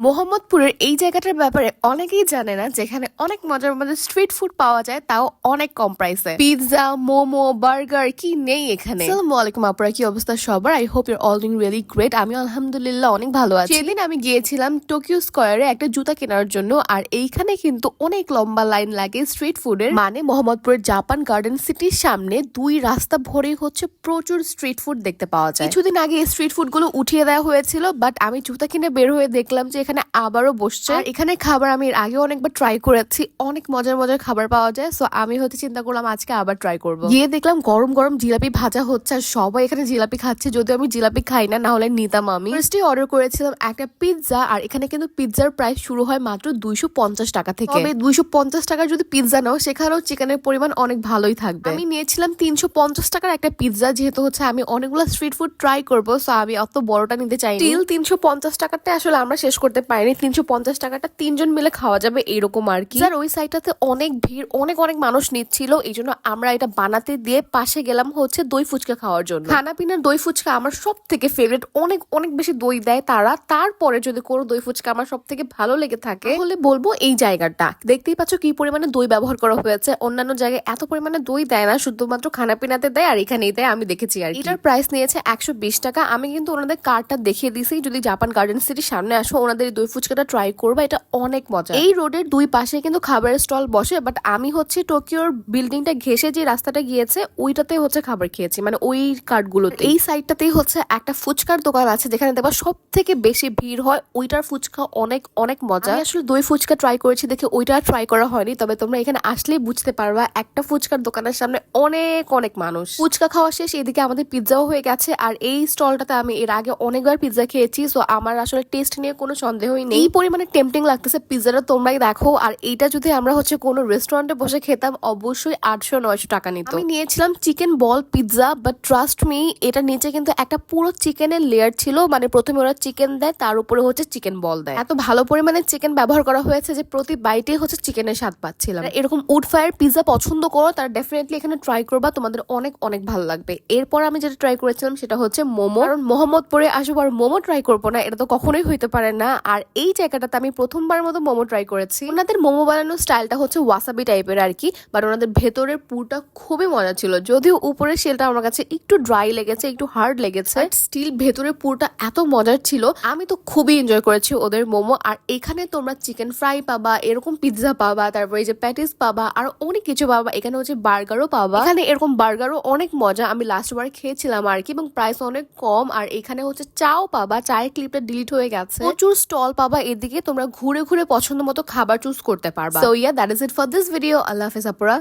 মোহাম্মদপুরের এই জায়গাটার ব্যাপারে অনেকেই জানে না যেখানে অনেক মজার মজার স্ট্রিট ফুড পাওয়া যায় তাও অনেক কম প্রাইসে পিৎজা মোমো বার্গার কি নেই এখানে? আসসালামু আলাইকুম আপনারা কি অবস্থা সবার? I hope your all doing really great আমি আলহামদুলিল্লাহ অনেক ভালো আছি। সেদিন আমি গিয়েছিলাম টোকিও স্কোয়ারে একটা জুতা কেনার জন্য আর এইখানে কিন্তু অনেক লম্বা লাইন লাগে স্ট্রিট ফুডের মানে মোহাম্মদপুরের জাপান গার্ডেন সিটির সামনে দুই রাস্তা ভরে হচ্ছে প্রচুর স্ট্রিট ফুড দেখতে পাওয়া যায়। কিছুদিন আগে স্ট্রিট ফুডগুলো উঠিয়ে দেওয়া হয়েছিল বাট আমি জুতা কিনে বের হয়ে দেখলাম যে এখানে আবারও বসছে। আর এখানে খাবার আমি এর আগে অনেকবার ট্রাই করেছি অনেক মজার মজার খাবার পাওয়া যায় সো আমি হচ্ছে চিন্তা করলাম আজকে আবার ট্রাই করব। গিয়ে দেখলাম গরম গরম জিলাপি ভাজা হচ্ছে আর সবাই এখানে জিলাপি খাচ্ছে যদিও আমি জিলাপি খাই না না হলে নিতাম আমি। ফার্স্টে অর্ডার করেছিলাম একটা পিৎজা আর এখানে কিন্তু পিৎজার প্রাইস শুরু হয় মাত্র দুইশো পঞ্চাশ টাকা থেকে। তবে দুইশো পঞ্চাশ টাকার যদি পিৎজা নাও সেখানেও চিকেনের পরিমাণ অনেক ভালোই থাকবে। আমি নিয়েছিলাম তিনশো পঞ্চাশ টাকার একটা পিৎজা যেহেতু হচ্ছে আমি অনেকগুলো স্ট্রিট ফুড ট্রাই করব সো আমি অত বড়টা নিতে চাই তিনশো পঞ্চাশ টাকাটা আসলে আমরা শেষ করতে পারিনি। তিনশো পঞ্চাশ টাকাটা তিনজন মিলে খাওয়া যাবে এরকম আর কি। আর ওই সাইডটাতে অনেক ভিড় অনেক অনেক মানুষ নিচ্ছিল। এই জন্য আমরা এটা বানাতে দিয়ে পাশে গেলাম হচ্ছে দই ফুচকা খাওয়ার জন্য। খানা পিনার দই ফুচকা আমার সব থেকে ফেভারিট অনেক অনেক বেশি দই দেয় তারা। তারপরে যদি কোনো দই ফুচকা আমার সব থেকে ভালো লেগে থাকে তাহলে বলব এই জায়গাটা। দেখতেই পাচ্ছ কি পরিমাণে দই ব্যবহার করা হয়েছে। অন্যান্য জায়গায় এত পরিমাণে দই দেয় না শুধুমাত্র খানা পিনাতে দেয় আর এখানেই দেয় আমি দেখেছি আর কি। এটার প্রাইস নিয়েছে একশো বিশ টাকা। আমি কিন্তু ওনাদের কার্ডটা দেখিয়ে দিয়েছি যদি জাপান গার্ডেন সিটির সামনে আসো ওনাদের এই দই ফুচকাটা ট্রাই করবা এটা অনেক মজা এই রোডের দুই পাশে কিন্তু খাবারের স্টল বসে বাট আমি হচ্ছে টোকিওর বিল্ডিংটা ঘেসে যে রাস্তাটা গিয়েছে ওইটাতে হচ্ছে খাবার খেয়েছি মানে ওই কার্ডগুলোতে এই সাইডটাতেই হচ্ছে একটা ফুচকার দোকান আছে যেখানে দেখবা সব থেকে বেশি ভিড় হয় ওইটার ফুচকা অনেক অনেক মজা আসলে দই ফুচকা ট্রাই করেছি দেখে ওইটা ট্রাই করা হয়নি তবে তোমরা এখানে আসলেই বুঝতে পারবা একটা ফুচকার দোকানের সামনে অনেক অনেক মানুষ। ফুচকা খাওয়া শেষ এদিকে আমাদের পিৎজাও হয়ে গেছে আর এই স্টলটাতে আমি এর আগে অনেকবার পিৎজা খেয়েছি সো আমার আসলে টেস্ট নিয়ে কোনো সন্দেহই নেই। এই পরিমাণে টেম্পটিং লাগতেছে পিৎজাটা তোমরাই দেখো। আর এইটা যদি আমরা হচ্ছে কোনো রেস্টুরেন্টে বসে খেতাম অবশ্যই আটশো নয়শো টাকা নিত। আমি নিয়েছিলাম chicken ball pizza but trust me এটা নিচে কিন্তু একটা পুরো চিকেনের লেয়ার ছিল। মানে প্রথমে ওরা চিকেন দেয় তার উপরে হচ্ছে চিকেন বল দেয়। এত ভালো পরিমাণে চিকেন ব্যবহার করা হয়েছে যে প্রতি বাইটে হচ্ছে চিকেনের স্বাদ পাচ্ছিলাম। আর এরকম উড ফায়ার পিৎজা পছন্দ করো তার ডেফিনেটলি এখানে ট্রাই করবা তোমাদের অনেক অনেক ভালো লাগবে। এরপর আমি যেটা ট্রাই করেছিলাম সেটা হচ্ছে মোমো। কারণ মোহাম্মদপুরে আসব আর মোমো ট্রাই করব না এটা তো কখনোই হইতে পারে না। আর এই জায়গাটাতে আমি প্রথমবার মতো মোমো ট্রাই করেছি। ওনাদের মোমো বানানোর স্টাইলটা হচ্ছে ওয়াসাবি টাইপের আর কি বাট ওনাদের ভেতরের পুরটা খুবই মজা ছিল। যদিও উপরের শেলটা আমার কাছে একটু ড্রাই লেগেছে, একটু হার্ড লেগেছে স্টিল ভেতরের পুরটা এত মজার ছিল। আমি তো খুবই এনজয় করেছি ওদের মোমো। আর এখানে তোমরা চিকেন ফ্রাই পাবা, এরকম পিৎজা পাবা, তারপরে যে প্যাটিস পাবা, আর অনেক কিছু পাবা। এখানে হচ্ছে বার্গারও পাবা। এখানে এরকম বার্গারও অনেক মজা। আমি লাস্ট বার খেয়েছিলাম আর কি এবং প্রাইস অনেক কম। আর এখানে হচ্ছে চাও পাবা। চায়ের ক্লিপটা ডিলিট হয়ে গেছে। প্রচুর স্টল পাবা এদিকে তোমরা ঘুরে ঘুরে পছন্দ মতো খাবার চুজ করতে পারবা। So yeah that is it for this video আল্লাহ হাফেজ আপুরা।